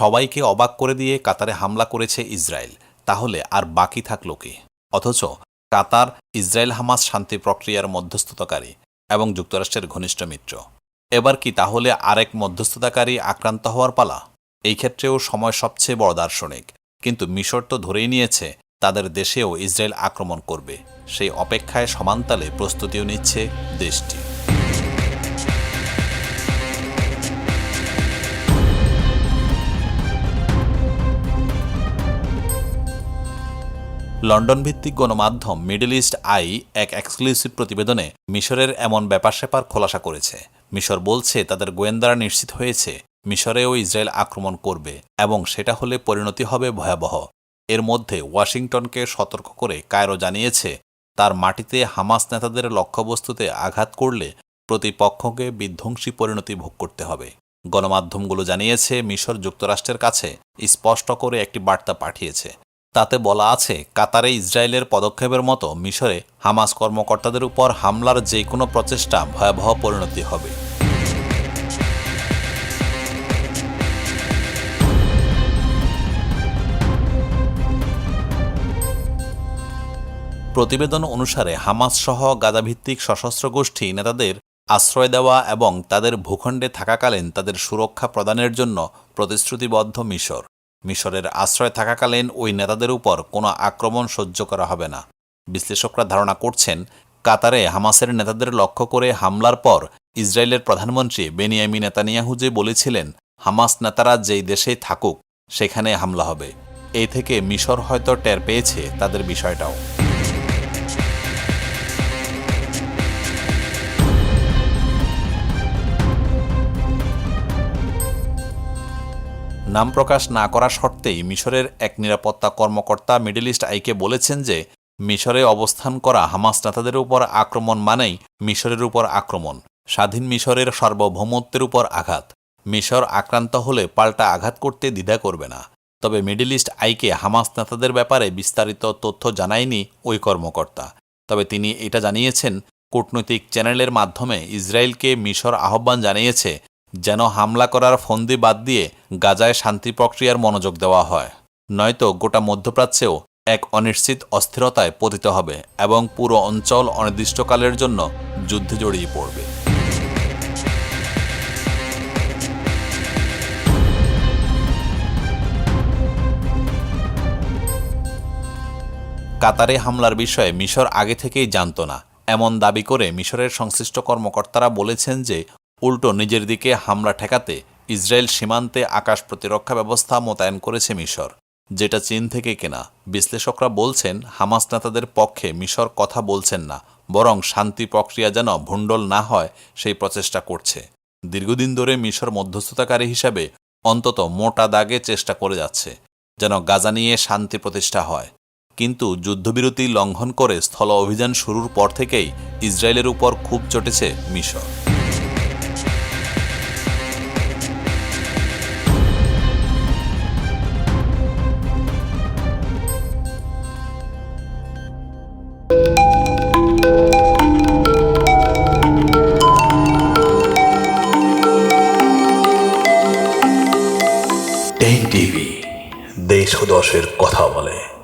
সবাইকে অবাক করে দিয়ে কাতারে হামলা করেছে ইসরায়েল। তাহলে আর বাকি থাকল কি? অথচ কাতার ইসরায়েল হামাস শান্তি প্রক্রিয়ার মধ্যস্থতাকারী এবং যুক্তরাষ্ট্রের ঘনিষ্ঠ মিত্র। এবার কি তাহলে আরেক মধ্যস্থতাকারী আক্রান্ত হওয়ার পালা? এই ক্ষেত্রেও সময় সবচেয়ে বড় দার্শনিক। কিন্তু মিশর তো ধরেই নিয়েছে, তাদের দেশেও ইসরায়েল আক্রমণ করবে। সেই অপেক্ষায় সমান্তালে প্রস্তুতিও নিচ্ছে দেশটি। লন্ডন ভিত্তিক গণমাধ্যম মিডল ইস্ট আই এক এক্সক্লুসিভ প্রতিবেদনে মিশরের এমন ব্যাপার স্যাপার খোলাসা করেছে। মিশর বলছে, তাদের গোয়েন্দারা নিশ্চিত হয়েছে, মিশরেও ইসরায়েল আক্রমণ করবে এবং সেটা হলে পরিণতি হবে ভয়াবহ। এর মধ্যে ওয়াশিংটনকে সতর্ক করে কায়রো জানিয়েছে, তার মাটিতে হামাস নেতাদের লক্ষ্যবস্তুতে আঘাত করলে প্রতিপক্ষকে বিধ্বংসী পরিণতি ভোগ করতে হবে। গণমাধ্যমগুলো জানিয়েছে, মিশর যুক্তরাষ্ট্রের কাছে স্পষ্ট করে একটি বার্তা পাঠিয়েছে। তাতে বলা আছে, কাতারে ইসরায়েলের পদক্ষেপের মতো মিশরে হামাস কর্মকর্তাদের উপর হামলার যে কোনো প্রচেষ্টা ভয়াবহ পরিণতি হবে। প্রতিবেদন অনুসারে হামাস সহ গাজাভিত্তিক সশস্ত্র গোষ্ঠী নেতাদের আশ্রয় দেওয়া এবং তাদের ভূখণ্ডে থাকাকালীন তাদের সুরক্ষা প্রদানের জন্য প্রতিশ্রুতিবদ্ধ মিশর। মিশরের আশ্রয় থাকাকালীন ওই নেতাদের উপর কোনো আক্রমণ সহ্য করা হবে না। বিশ্লেষকরা ধারণা করছেন, কাতারে হামাসের নেতাদের লক্ষ্য করে হামলার পর ইসরায়েলের প্রধানমন্ত্রী বেনিয়ামি নেতানিয়াহু যে বলেছিলেন, হামাস নেতারা যেই দেশেই থাকুক, সেখানে হামলা হবে। এই থেকে মিশর হয়তো টের পেয়েছে তাদের বিষয়টাও। নাম প্রকাশ না করা সত্ত্বেই মিশরের এক নিরাপত্তা কর্মকর্তা মিডল ইস্ট আইকে বলেছেন যে, মিশরে অবস্থান করা হামাস নেতাদের উপর আক্রমণ মানেই মিশরের উপর আক্রমণ, স্বাধীন মিশরের সার্বভৌমত্বের উপর আঘাত। মিশর আক্রান্ত হলে পাল্টা আঘাত করতে দ্বিধা করবে না। তবে মিডল ইস্ট আইকে হামাস নেতাদের ব্যাপারে বিস্তারিত তথ্য জানায়নি ওই কর্মকর্তা। তবে তিনি এটা জানিয়েছেন, কূটনৈতিক চ্যানেলের মাধ্যমে ইসরায়েলকে মিশর আহ্বান জানিয়েছে যেন হামলা করার ফন্দি বাদ দিয়ে গাজায় শান্তি প্রক্রিয়ার মনোযোগ দেওয়া হয়। নয়তো গোটা মধ্যপ্রাচ্যেও এক অনিশ্চিত অস্থিরতায় পতিত হবে এবং পুরো অঞ্চল অনির্দিষ্টকালের জন্য যুদ্ধে জড়িয়ে পড়বে। কাতারে হামলার বিষয়ে মিশর আগে থেকেই জানত না। এমন দাবি করে মিশরের সংশ্লিষ্ট কর্মকর্তারা বলেছেন যে উল্টো নিজের দিকে হামলা ঠেকাতে ইসরায়েল সীমান্তে আকাশ প্রতিরক্ষা ব্যবস্থা মোতায়েন করেছে মিশর, যেটা চীন থেকে কেনা। বিশ্লেষকরা বলছেন, হামাস নেতাদের পক্ষে মিশর কথা বলছেন না, বরং শান্তি প্রক্রিয়া যেন ভণ্ডল না হয়, সেই প্রচেষ্টা করছে। দীর্ঘদিন ধরে মিশর মধ্যস্থতাকারী হিসাবে অন্তত মোটা দাগে চেষ্টা করে যাচ্ছে, যেন গাজা নিয়ে শান্তি প্রতিষ্ঠা হয়। কিন্তু যুদ্ধবিরতি লঙ্ঘন করে স্থল অভিযান শুরুর পর থেকেই ইসরায়েলের উপর খুব চটেছে মিশর। টেক টিভি দেশ ও দশের কথা বলে।